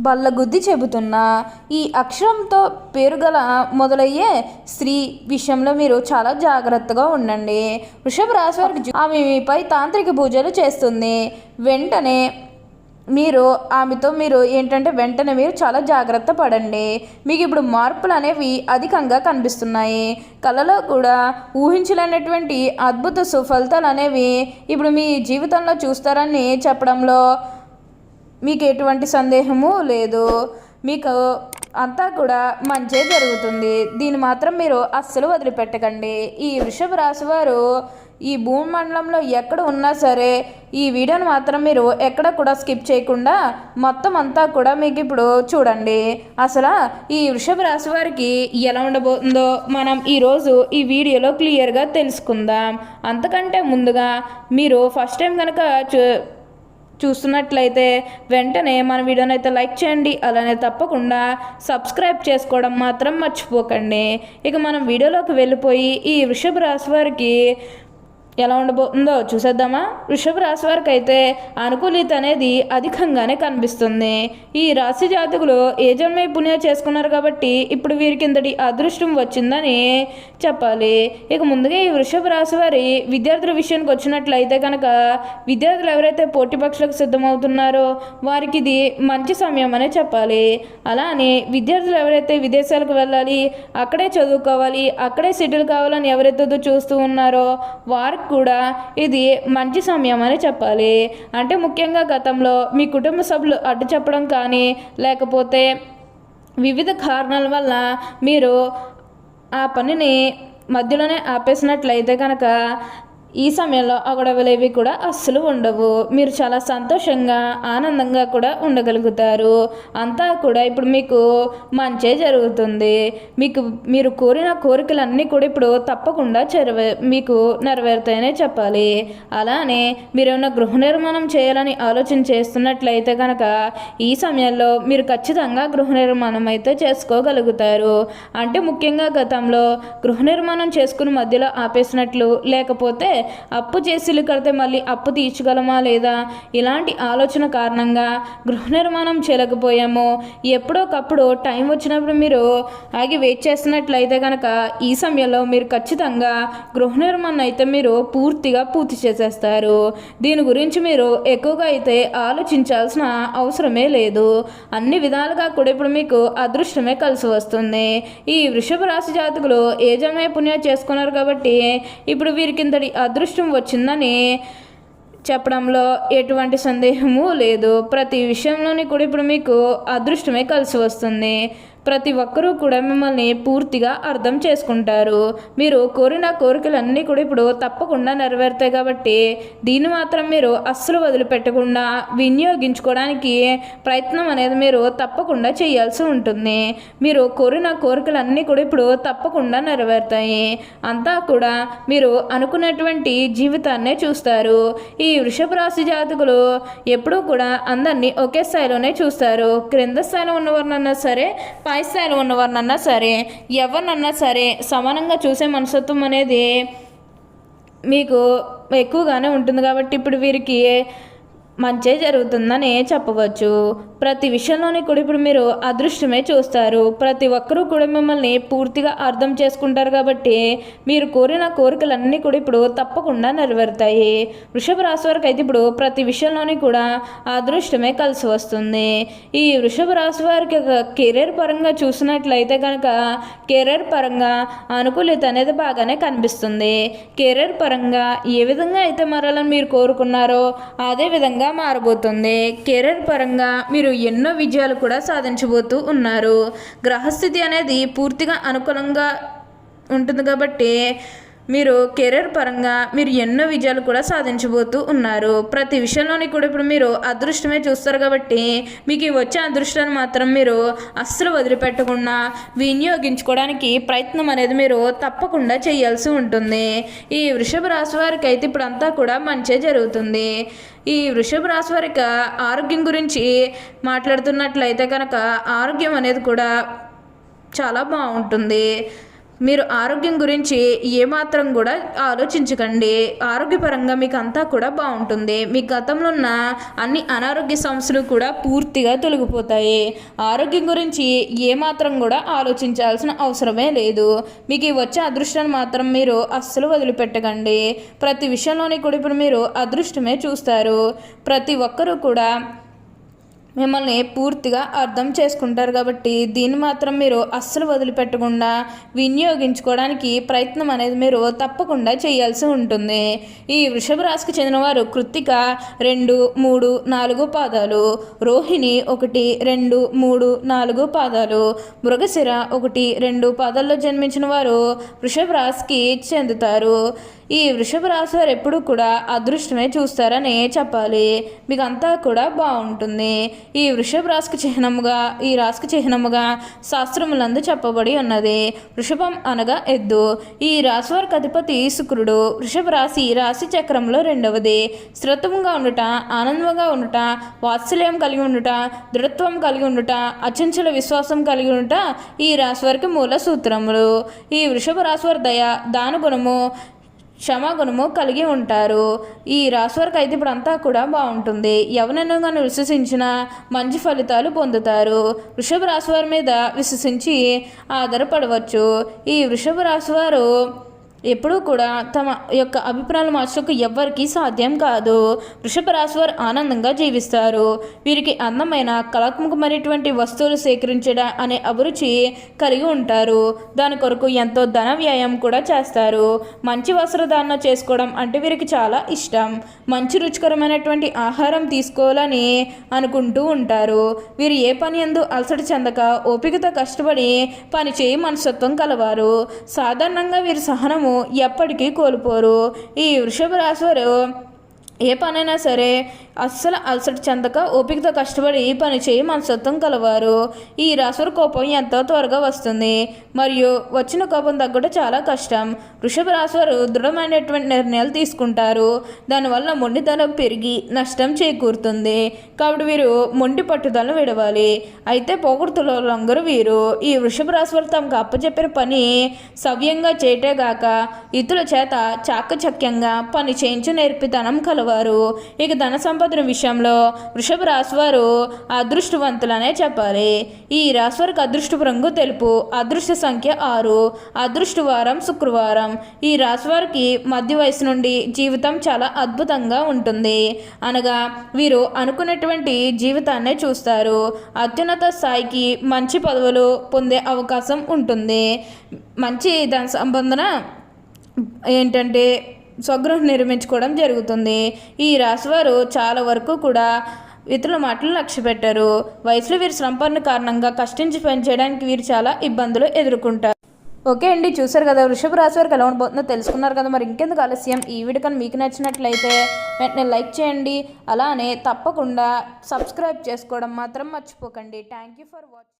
బల్లగుద్ది చెబుతున్న ఈ అక్షరంతో పేరుగల మొదలయ్యే స్త్రీ విషయంలో మీరు చాలా జాగ్రత్తగా ఉండండి. వృషభ రాశి వారికి ఆమె మీపై తాంత్రిక పూజలు చేస్తుంది. వెంటనే మీరు ఆమెతో మీరు ఏంటంటే వెంటనే మీరు చాలా జాగ్రత్త పడండి. మీకు ఇప్పుడు మార్పులు అనేవి అధికంగా కనిపిస్తున్నాయి. కళలో కూడా ఊహించలేనటువంటి అద్భుత సుఫలితాలు అనేవి ఇప్పుడు మీ జీవితంలో చూస్తారని చెప్పడంలో మీకు ఎటువంటి సందేహము లేదు. మీకు అంతా కూడా మంచే జరుగుతుంది. దీన్ని మాత్రం మీరు అస్సలు వదిలిపెట్టకండి. ఈ వృషభ రాశి వారు ఈ భూమండలంలో ఎక్కడ ఉన్నా సరే ఈ వీడియోని మాత్రం మీరు ఎక్కడ కూడా స్కిప్ చేయకుండా మొత్తం అంతా కూడా మీకు ఇప్పుడు చూడండి. అసలు ఈ వృషభ రాశి వారికి ఎలా ఉండబోతుందో మనం ఈరోజు ఈ వీడియోలో క్లియర్గా తెలుసుకుందాం. అంతకంటే ముందుగా మీరు ఫస్ట్ టైం కనుక చూ చూస్తున్నట్లయితే వెంటనే మన వీడియోని అయితే లైక్ చేయండి అలానే తప్పకుండా సబ్స్క్రైబ్ చేసుకోవడం మాత్రం మర్చిపోకండి. ఇక మనం వీడియోలోకి వెళ్ళిపోయి ఈ వృషభ రాశి వారికి ఎలా ఉండబోతుందో చూసేద్దామా? వృషభ రాశి వారికి అయితే అనుకూలిత అనేది అధికంగానే కనిపిస్తుంది. ఈ రాశి జాతకులు ఏ జన్మే పుణ్యం చేసుకున్నారు కాబట్టి ఇప్పుడు వీరికి ఇంతటి అదృష్టం వచ్చిందని చెప్పాలి. ఇక ముందుగా ఈ వృషభ రాశి వారి విద్యార్థుల విషయానికి వచ్చినట్లయితే కనుక విద్యార్థులు ఎవరైతే పోటీ పక్షులకు సిద్ధమవుతున్నారో వారికి ఇది మంచి సమయం అనే చెప్పాలి. అలా అని విద్యార్థులు ఎవరైతే విదేశాలకు వెళ్ళాలి అక్కడే చదువుకోవాలి అక్కడే సెటిల్ కావాలని ఎవరైతే చూస్తూ ఉన్నారో వారికి కూడా ఇది మంచి సమయం అని చెప్పాలి. అంటే ముఖ్యంగా గతంలో మీ కుటుంబ సభ్యులు అడ్డు చెప్పడం కానీ లేకపోతే వివిధ కారణాల వల్ల మీరు ఆ పనిని మధ్యలోనే ఆపేసినట్లయితే కనుక ఈ సమయంలో ఆ గొడవలేవి కూడా అస్సలు ఉండవు. మీరు చాలా సంతోషంగా ఆనందంగా కూడా ఉండగలుగుతారు. అంతా కూడా ఇప్పుడు మీకు మంచే జరుగుతుంది. మీకు మీరు కోరిన కోరికలన్నీ కూడా ఇప్పుడు తప్పకుండా చెరవే మీకు నెరవేరుతాయనే చెప్పాలి. అలానే మీరు గృహ నిర్మాణం చేయాలని ఆలోచన చేస్తున్నట్లయితే కనుక ఈ సమయంలో మీరు ఖచ్చితంగా గృహ నిర్మాణం అయితే చేసుకోగలుగుతారు. అంటే ముఖ్యంగా గతంలో గృహ నిర్మాణం చేసుకుని మధ్యలో ఆపేసినట్లు లేకపోతే అప్పు చేసిల్లు కడితే మళ్ళీ అప్పు తీర్చగలమా లేదా? ఇలాంటి ఆలోచన కారణంగా గృహ నిర్మాణం చేయలేకపోయాము. ఎప్పుడోకప్పుడు టైం వచ్చినప్పుడు మీరు ఆగి వెయిట్ చేస్తున్నట్లయితే కనుక ఈ సమయంలో మీరు ఖచ్చితంగా గృహ నిర్మాణం అయితే మీరు పూర్తిగా పూర్తి చేసేస్తారు. దీని గురించి మీరు ఎక్కువగా అయితే ఆలోచించాల్సిన అవసరమే లేదు. అన్ని విధాలుగా కూడా ఇప్పుడు మీకు అదృష్టమే కలిసి వస్తుంది. ఈ వృషభ రాశి జాతకులు ఏజమే పుణ్యం చేసుకున్నారు కాబట్టి ఇప్పుడు వీరికి ఇంతటి అదృష్టం వచ్చిందని చెప్పడంలో ఎటువంటి సందేహము లేదు. ప్రతి విషయంలోని కూడా ఇప్పుడు మీకు అదృష్టమే కలిసి వస్తుంది. ప్రతి ఒక్కరూ కూడా మిమ్మల్ని పూర్తిగా అర్థం చేసుకుంటారు. మీరు కోరిన కోరికలన్నీ కూడా ఇప్పుడు తప్పకుండా నెరవేరుతాయి కాబట్టి దీన్ని మాత్రం మీరు అస్సలు వదిలిపెట్టకుండా వినియోగించుకోవడానికి ప్రయత్నం అనేది మీరు తప్పకుండా చేయాల్సి ఉంటుంది. మీరు కోరిన కోరికలన్నీ కూడా ఇప్పుడు తప్పకుండా నెరవేరుతాయి. అంతా కూడా మీరు అనుకున్నటువంటి జీవితాన్నే చూస్తారు. ఈ వృషభ రాశి జాతకులు ఎప్పుడూ కూడా అందరినీ ఒకే స్థాయిలోనే చూస్తారు. క్రింద స్థాయిలో ఉన్నవారినన్నా సరే పై స్థాయిలో ఉన్నవారినన్నా సరే ఎవరినన్నా సరే సమానంగా చూసే మనస్తత్వం అనేది మీకు ఎక్కువగానే ఉంటుంది కాబట్టి ఇప్పుడు వీరికి మంచే జరుగుతుందని చెప్పవచ్చు. ప్రతి విషయంలోని కూడా ఇప్పుడు మీరు అదృష్టమే చూస్తారు. ప్రతి ఒక్కరూ కూడా మిమ్మల్ని పూర్తిగా అర్థం చేసుకుంటారు కాబట్టి మీరు కోరిన కోరికలన్నీ కూడా ఇప్పుడు తప్పకుండా నెరవేరుతాయి. వృషభ రాశి వారికి అయితే ఇప్పుడు ప్రతి విషయంలోని కూడా అదృష్టమే కలిసి వస్తుంది. ఈ వృషభ రాశి వారికి ఒక కెరీర్ పరంగా చూసినట్లయితే కనుక కెరీర్ పరంగా అనుకూలిత అనేది బాగానే కనిపిస్తుంది. కెరీర్ పరంగా ఏ విధంగా అయితే మారాలని మీరు కోరుకున్నారో అదే విధంగా మారబోతుంది. కెరీర్ పరంగా మీరు ఎన్నో విజయాలు కూడా సాధించబోతూ ఉన్నారు. గ్రహస్థితి అనేది పూర్తిగా అనుకూలంగా ఉంటుంది కాబట్టి మీరు కెరీర్ పరంగా మీరు ఎన్నో విజయాలు కూడా సాధించబోతూ ఉన్నారు. ప్రతి విషయంలోని కూడా ఇప్పుడు మీరు అదృష్టమే చూస్తారు కాబట్టి మీకు వచ్చే అదృష్టాన్ని మాత్రం మీరు అస్సలు వదిలిపెట్టకుండా వినియోగించుకోవడానికి ప్రయత్నం అనేది మీరు తప్పకుండా చేయాల్సి ఉంటుంది. ఈ వృషభ రాశి వారికి అయితే ఇప్పుడు అంతా కూడా మంచే జరుగుతుంది. ఈ వృషభ రాశి వారికి ఆరోగ్యం గురించి మాట్లాడుతున్నట్లయితే కనుక ఆరోగ్యం అనేది కూడా చాలా బాగుంటుంది. మీరు ఆరోగ్యం గురించి ఏమాత్రం కూడా ఆలోచించకండి. ఆరోగ్యపరంగా మీకు అంతా కూడా బాగుంటుంది. మీ గతంలో ఉన్న అన్ని అనారోగ్య సమస్యలు కూడా పూర్తిగా తొలగిపోతాయి. ఆరోగ్యం గురించి ఏమాత్రం కూడా ఆలోచించాల్సిన అవసరమే లేదు. మీకు వచ్చే అదృష్టాన్ని మాత్రం మీరు అస్సలు వదిలిపెట్టకండి. ప్రతి విషయంలోని కూడా ఇప్పుడు మీరు అదృష్టమే చూస్తారు. ప్రతి ఒక్కరూ కూడా మిమ్మల్ని పూర్తిగా అర్థం చేసుకుంటారు కాబట్టి దీన్ని మాత్రం మీరు అస్సలు వదిలిపెట్టకుండా వినియోగించుకోవడానికి ప్రయత్నం అనేది మీరు తప్పకుండా చేయాల్సి ఉంటుంది. ఈ వృషభ రాశికి చెందినవారు కృత్తిక రెండు మూడు నాలుగు పాదాలు రోహిణి ఒకటి రెండు మూడు నాలుగు పాదాలు మృగశిర ఒకటి రెండు పాదాల్లో జన్మించిన వారు వృషభ రాశికి చెందుతారు. ఈ వృషభ రాశి వారు ఎప్పుడూ కూడా అదృష్టమే చూస్తారని చెప్పాలి. మీకు అంతా కూడా బాగుంటుంది. ఈ వృషభ రాశికి చిహ్నముగా ఈ రాశికి చిహ్నముగా శాస్త్రములందు చెప్పబడి ఉన్నది. వృషభం అనగా ఎద్దు. ఈ రాశి వారికి అధిపతి శుక్రుడు. వృషభ రాశి రాశి చక్రంలో రెండవది. స్థిరత్వంగా ఉండుట ఆనందంగా ఉండుట వాత్సల్యం కలిగి ఉండుట దృఢత్వం కలిగి ఉండుట అచంచల విశ్వాసం కలిగి ఉండుట ఈ రాశి వారికి మూల సూత్రములు. ఈ వృషభ రాశి వారి దయ దానుగుణము క్షమాగుణము కలిగి ఉంటారు. ఈ రాశి వారికి అయితే ఇప్పుడు అంతా కూడా బాగుంటుంది. ఎవరైనా కానీ విశ్వసించిన మంచి ఫలితాలు పొందుతారు. వృషభ రాశి వారి మీద విశ్వసించి ఆధారపడవచ్చు. ఈ వృషభ రాశి వారు ఎప్పుడూ కూడా తమ యొక్క అభిప్రాయాలు మార్చకు ఎవ్వరికీ సాధ్యం కాదు. వృషభ రాశి వారు ఆనందంగా జీవిస్తారు. వీరికి అందమైన కళాత్మకమైనటువంటి వస్తువులు సేకరించడం అనే అభిరుచి కలిగి ఉంటారు. దాని కొరకు ఎంతో ధన వ్యయం కూడా చేస్తారు. మంచి వస్త్రధారణ చేసుకోవడం అంటే వీరికి చాలా ఇష్టం. మంచి రుచికరమైనటువంటి ఆహారం తీసుకోవాలని అనుకుంటూ ఉంటారు. వీరు ఏ పని ఎందు అలసట చెందక ఓపికతో కష్టపడి పని చేయి మనస్తత్వం కలవారు. సాధారణంగా వీరి సహనము ఎప్పటికీ కోల్పోరు. ఈ వృషభ రాశి వారు ఏ పనైనా సరే అస్సలు అలసట చెందక ఓపికతో కష్టపడి పని చేయి మనసత్వం కలవారు. ఈ రాసుర కోపం ఎంతో త్వరగా వస్తుంది. మరియు వచ్చిన కోపం తగ్గడం చాలా కష్టం. వృషభ రాశివారు దృఢమైనటువంటి నిర్ణయాలు తీసుకుంటారు. దానివల్ల మొండితనం పెరిగి నష్టం చేకూరుతుంది. కాబట్టి వీరు మొండి పట్టుదలను విడవాలి. అయితే పోగొడుతులందరూ వీరు. ఈ వృషభ రాశివారు తమకు అప్పచెప్పిన పని సవ్యంగా చేయటేగాక ఇతరుల చేత చాకచక్యంగా పని చేయించు నేర్పితనం కలవారు. ఇక ధన సంపదన విషయంలో వృషభ రాశి వారు అదృష్టవంతులనే చెప్పాలి. ఈ రాశి వారికి అదృష్టపు రంగు తెలుపు అదృష్ట సంఖ్య ఆరు అదృష్టవారం శుక్రవారం. ఈ రాశి వారికి మధ్య వయసు నుండి జీవితం చాలా అద్భుతంగా ఉంటుంది. అనగా వీరు అనుకున్నటువంటి జీవితాన్నే చూస్తారు. అత్యున్నత స్థాయికి మంచి పదవులు పొందే అవకాశం ఉంటుంది. మంచి ధన సంబంధన ఏంటంటే స్వగృహం నిర్మించుకోవడం జరుగుతుంది. ఈ రాశివారు చాలా వరకు కూడా ఇతరుల మాటలు లక్ష్య పెట్టారు వయసులో వీరు సంపన్న కారణంగా కష్టించి పనిచేయడానికి వీరు చాలా ఇబ్బందులు ఎదుర్కొంటారు. ఓకే అండి చూసారు కదా వృషభ రాశి వారికి ఎలా ఉండబోతుందో తెలుసుకున్నారు కదా మరి ఇంకెందుకు ఆలస్యం? ఈ వీడియో కానీ మీకు నచ్చినట్లయితే వెంటనే లైక్ చేయండి. అలానే తప్పకుండా సబ్స్క్రైబ్ చేసుకోవడం మాత్రం మర్చిపోకండి. Thank you for watching